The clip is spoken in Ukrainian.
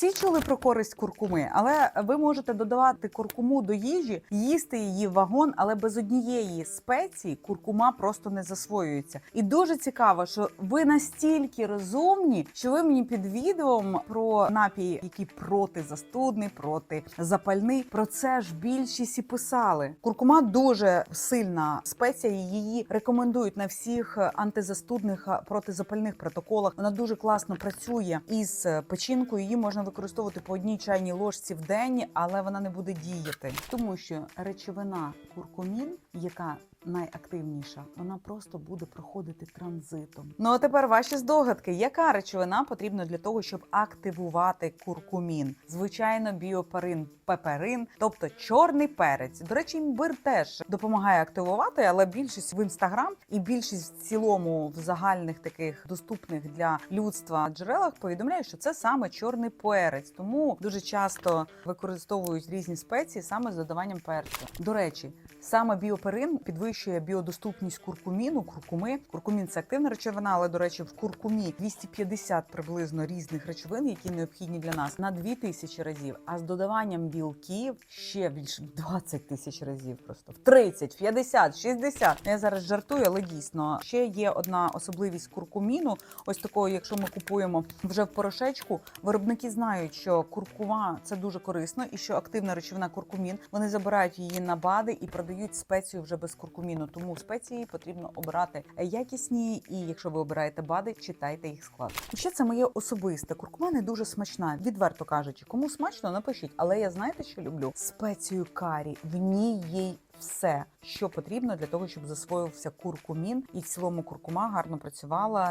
Всі чули про користь куркуми, але ви можете додавати куркуму до їжі, їсти її вагон, але без однієї спеції куркума просто не засвоюється. І дуже цікаво, що ви настільки розумні, що ви мені під відео про напій, який протизастудний, протизапальний, про це ж більшість і писали. Куркума дуже сильна спеція. Її рекомендують на всіх антизастудних протизапальних протоколах. Вона дуже класно працює із печінкою. Її можна використовувати по одній чайній ложці в день, але вона не буде діяти, тому що речовина куркумін, яка найактивніша, вона просто буде проходити транзитом. Ну а тепер ваші здогадки, яка речовина потрібна для того, щоб активувати куркумін? Звичайно, біопарин, пеперин, тобто чорний перець. До речі, імбир теж допомагає активувати, але більшість в інстаграм і більшість в цілому в загальних таких доступних для людства джерелах повідомляють, що це саме чорний перець. Тому дуже часто використовують різні спеції саме з додаванням перцю. До речі, саме біоперин підвищує біодоступність куркуміну, куркуми. Куркумін це активна речовина, але до речі, в куркумі 250 приблизно різних речовин, які необхідні для нас на 2000 разів. А з додаванням білків ще більше 20 тисяч разів. Просто в 30, 50, 60. Я зараз жартую, але дійсно ще є одна особливість куркуміну. Ось такого, якщо ми купуємо вже в порошечку, виробники знають, що куркума це дуже корисно, і що активна речовина куркумін. Вони забирають її на БАДи і продають спецію вже без куркуміну. Тому спеції потрібно обирати якісні. І якщо ви обираєте БАДи, читайте їх склад. І ще це моє особисте. Куркума не дуже смачна, відверто кажучи. Кому смачно, напишіть. Але я знаєте, що люблю спецію карі. В ній є все, що потрібно для того, щоб засвоївся куркумін, і в цілому куркума гарно працювала